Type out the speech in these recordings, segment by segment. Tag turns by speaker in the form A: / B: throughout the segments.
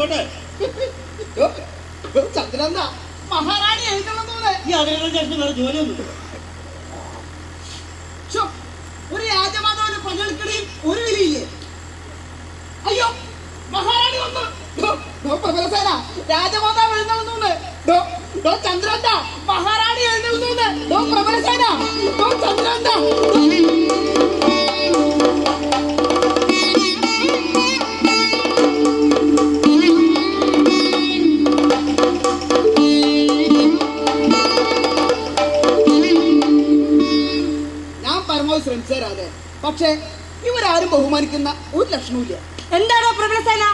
A: ആയിക്കോട്ടെ.
B: ചന്ദ്രന്ത മഹാറാണി എഴുതണമെന്നോളെ
A: ജോലിയൊന്നും
B: ഒരു രാജമാതാവിന് പകൽക്കിടയിൽ ഒരു വിലയില്ലേ? അയ്യോ മഹാറാണി വന്നു. രാജമാതാവ് ഡോ ഡോ മഹാറാണി എഴുന്നള്ളുന്നു ഞാൻ പരമാവധി പക്ഷെ ഇവരാരും ബഹുമാനിക്കുന്ന ഒരു ലക്ഷണമില്ല
C: എന്താണോ പ്രബലസേന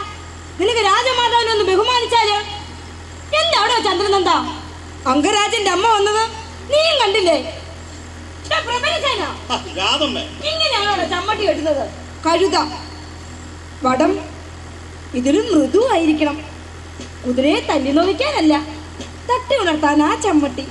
C: നിനക്ക് രാജമാതാവിനെ ഒന്ന് ബഹുമാനിച്ചാൽ? എന്താണോ ചന്ദ്രനന്ദ അംഗരാജന്റെ അമ്മ വന്നത് നീയും കണ്ടില്ലേ? ഇങ്ങനെയാണോ ചമ്മട്ടി കെട്ടുന്നത്? കഴുത. വടം. ഇതിലും മൃദുവായിരിക്കണം. കുതിരയെ തല്ലി നോവിക്കാനല്ല തട്ടി ഉണർത്താൻ ആ ചമ്മട്ടി.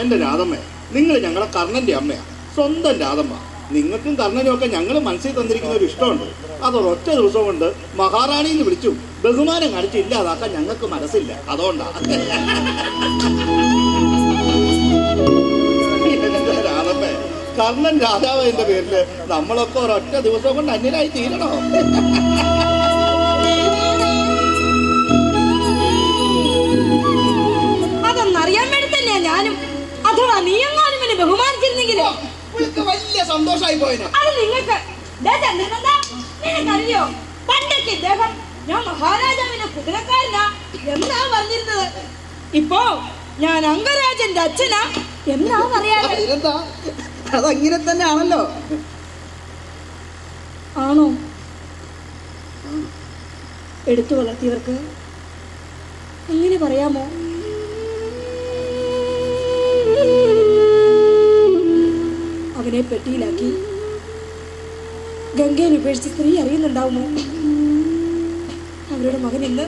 A: എന്റെ രാധമ്മേ നിങ്ങൾ ഞങ്ങളെ കർണന്റെ അമ്മയാണ് സ്വന്തം രാധമ്മ. നിങ്ങൾക്കും കർണനും ഒക്കെ ഞങ്ങൾ മനസ്സിൽ തന്നിരിക്കുന്ന ഒരു ഇഷ്ടമുണ്ട്. അതൊരൊറ്റ ദിവസം കൊണ്ട് മഹാറാണിയിൽ വിളിച്ചു. ബഹുമാനം കാണിച്ച് ഇല്ലാതാക്കാൻ ഞങ്ങൾക്ക് മനസ്സില്ല. അതുകൊണ്ടാ. രാധമ്മ കർണൻ രാജാവിന്റെ പേരിൽ നമ്മളൊക്കെ ഒരൊറ്റ ദിവസം കൊണ്ട് അന്യനായി തീരണോ?
C: ബഹുമാനിച്ചിരുന്നെങ്കിലോ?
B: ഇവൾക്ക് വലിയ സന്തോഷമായി പോയിന്.
C: അത് നിങ്ങൾക്ക് നിനക്കറിയോ പണ്ടൊക്കെ ഇദ്ദേഹം ഞാൻ മഹാരാജാവിന്റെ കുതിരക്കാരനാ എന്നാ പറഞ്ഞിരുന്നത്? ഇപ്പോ ഞാൻ അംഗരാജന്റെ അച്ഛനാ എന്നാ
B: അതിനെന്താ അതങ്ങനെ തന്നെ ആണല്ലോ
C: ആണോ? എടുത്തു വളർത്തിയവർക്ക് എങ്ങനെ പറയാമോ? അവനെ പെട്ടിയിലാക്കി. ഗംഗയിൽ ഉപേക്ഷിച്ച സ്ത്രീ അറിയുന്നുണ്ടാവുമോ? അവരുടെ മകൻ ഇന്ന്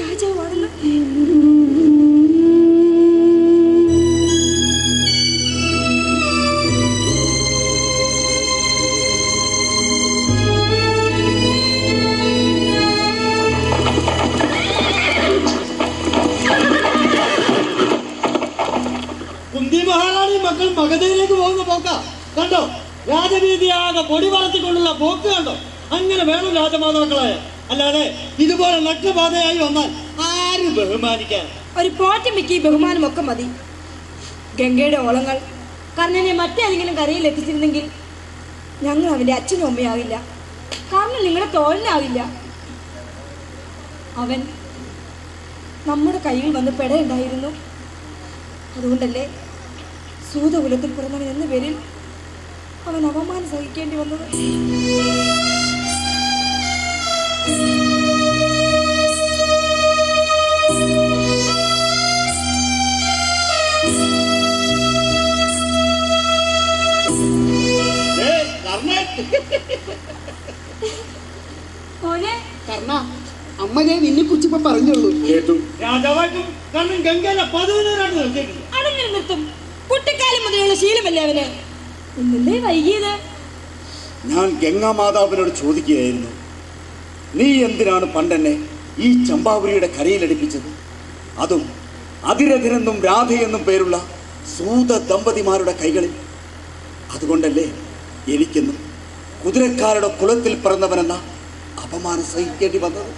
C: രാജാവാണെന്ന്.
A: പോക്ക കണ്ടോ? രാജവീതിയാകെ പൊടി പറത്തിക്കൊണ്ടുള്ള പോക്ക് കണ്ടോ? അങ്ങനെ വേണം രാജമാതാക്കളെ. അല്ലാതെ ഇതുപോലെ നഗ്നബാധയായി വന്നാൽ ആര് ബഹുമാനിക്കാൻ.
C: ഒരു പോറ്റമിക്ക് ഈ ബഹുമാനമൊക്കെ മതി. ഗംഗയുടെ ഓളങ്ങൾ കർണനെ മറ്റേതെങ്കിലും കരയിൽ എത്തിച്ചിരുന്നെങ്കിൽ ഞങ്ങൾ അവന്റെ അച്ഛനും അമ്മയാവില്ല കർണൻ നിങ്ങളെ തോളിനാവില്ല അവൻ നമ്മുടെ കയ്യിൽ വന്ന് പെടയുണ്ടായിരുന്നു. അതുകൊണ്ടല്ലേ സൂതകുലത്തിൽ പിറന്നവൻ എന്ന പേരിൽ അവൻ അവമാനം സഹിക്കേണ്ടി വന്നത്
B: അമ്മനെ നിന്നെ കുറിച്ച് ഇപ്പൊ പറഞ്ഞുള്ളൂ.
A: കേട്ടു. രാജാവായിട്ടും കണ്ണൻ ഗംഗയിലെ നിർത്തിയിട്ടില്ല
C: അടങ്ങി നിർത്തും. കുട്ടിക്കാലം മുതലുള്ള ശീലമല്ലേ അവന്? ഇന്നല്ലേ വൈകിയത്.
D: ഞാൻ ഗംഗാമാതാവിനോട് ചോദിക്കുകയായിരുന്നു നീ എന്തിനാണ് പണ്ടെന്നെ ഈ ചമ്പാവരിയുടെ കരയിലടിപ്പിച്ചത് അതും അതിരതിരെന്നും രാധയെന്നും പേരുള്ള സൂത ദമ്പതിമാരുടെ കൈകളിൽ. അതുകൊണ്ടല്ലേ എനിക്കെന്നും കുതിരക്കാരുടെ കുലത്തിൽ പിറന്നവനെന്ന അപമാനം സഹിക്കേണ്ടി വന്നത്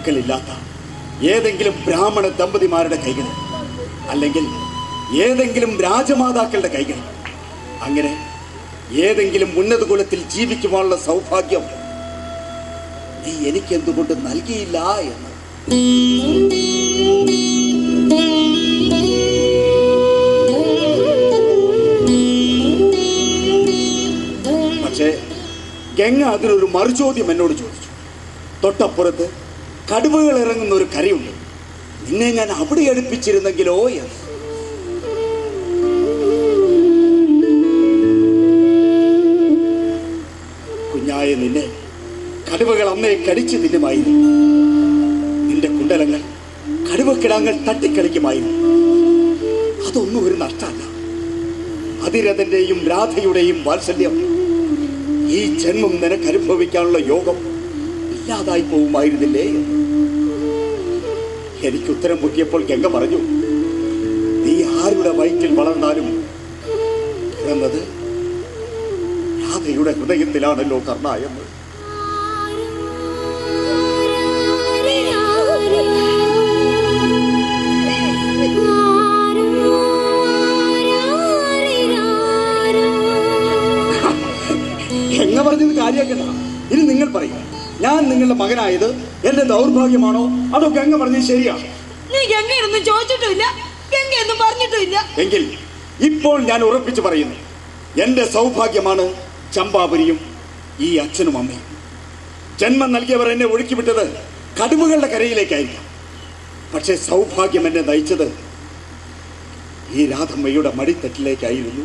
D: മക്കളില്ലാത്ത ഏതെങ്കിലും ബ്രാഹ്മണ ദമ്പതിമാരുടെ കൈകളിൽ അല്ലെങ്കിൽ ഏതെങ്കിലും രാജമാതാക്കളുടെ കൈകളിൽ അങ്ങനെ ഏതെങ്കിലും ഉന്നത കുലത്തിൽ ജീവിക്കുവാനുള്ള സൗഭാഗ്യം നീ എനിക്ക് എന്തുകൊണ്ട് നൽകിയില്ല എന്ന്. പക്ഷേ ഗംഗ അതിനൊരു മറുചോദ്യം എന്നോട് ചോദിച്ചു. തൊട്ടപ്പുറത്ത് കടുവകൾ ഇറങ്ങുന്ന ഒരു കരയുണ്ട് നിന്നെ ഞാൻ അവിടെ അടുപ്പിച്ചിരുന്നെങ്കിലോ എന്ന്. കുഞ്ഞായ നിന്നെ കടുവകൾ അമ്മയെ കടിച്ചു നിന്നുമായിരുന്നു നിന്റെ കുണ്ടലങ്ങൾ കടുവക്കിടാങ്ങൾ തട്ടിക്കളിക്കുമായിരുന്നു. അതൊന്നും ഒരു നഷ്ടമല്ല. അതിരഥന്റെയും രാധയുടെയും വാത്സല്യം ഈ ജന്മം നിനക്ക് അനുഭവിക്കാനുള്ള യോഗം ഇല്ലാതായി പോവുമായിരുന്നില്ലേ എനിക്ക് ഉത്തരം മുട്ടിയപ്പോൾ ഗംഗ പറഞ്ഞു നീ ആരുടെ വയറ്റിൽ വളർന്നാലും എന്നത് രാധയുടെ ഹൃദയത്തിലാണല്ലോ കർണ എന്ന് ഗംഗ പറഞ്ഞത് കാര്യമാക്കണ്ട ഇനി നിങ്ങൾ പറയും ഞാൻ നിങ്ങളുടെ മകനായത് എന്റെ ദൗർഭാഗ്യമാണോ? അതോ ഗംഗ പറഞ്ഞത് ശരിയാണ്
C: നീ ഗംഗയൊന്നും ചോദിച്ചിട്ടില്ല ഗംഗയൊന്നും പറഞ്ഞിട്ടില്ല
D: എങ്കിൽ ഇപ്പോൾ ഞാൻ ഉറപ്പിച്ചു പറയുന്നു എന്റെ സൗഭാഗ്യമാണ് ചമ്പാപുരിയും ഈ അച്ഛനും അമ്മയും. ജന്മം നൽകിയവർ എന്നെ ഒഴുക്കി വിട്ടത് കടുവകളുടെ കരയിലേക്കായിരിക്കാം. പക്ഷേ സൗഭാഗ്യം എന്നെ നയിച്ചത് ഈ രാധമ്മയുടെ മടിത്തട്ടിലേക്കായിരുന്നു.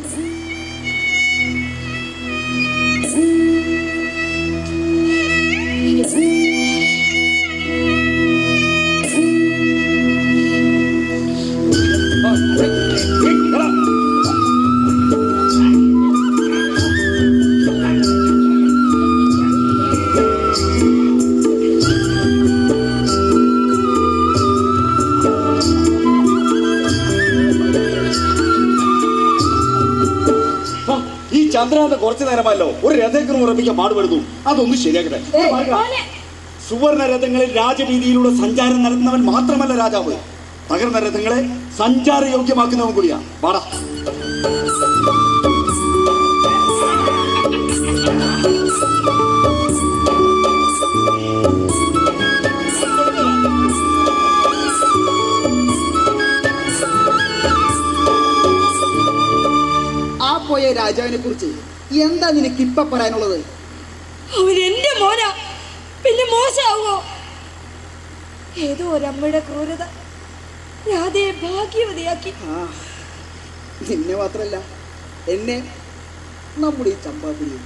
D: ഈ ചന്ദ്രാന്റെ കുറച്ചു നേരമല്ലോ. ഒരു രഥേക്കർ ഉറപ്പിക്കാൻ പാടുപെടുന്നു. അതൊന്നും ശരിയാക്കട്ടെ. സുവർണ രഥങ്ങളിൽ രാജവീതിയിലൂടെ സഞ്ചാരം നടത്തുന്നവൻ മാത്രമല്ല രാജാവ്. തകർന്ന രഥങ്ങളെ സഞ്ചാരയോഗ്യമാക്കുന്നവൻ കൂടിയാ. പാടാ
B: എന്താ നിനക്ക് ഇപ്പൊ പറയാനുള്ളത്?
C: അവൻ എന്റെ മോനാ. പിന്നെ മോശമാവോ ഏതോ ഒരമ്മയുടെ ക്രൂരത. രാധയെ ഭാഗ്യവതിയാക്കി.
B: ആ നിന്നെ മാത്രല്ല എന്നെ നമ്മുടെ ഈ ചമ്പാപുരിയും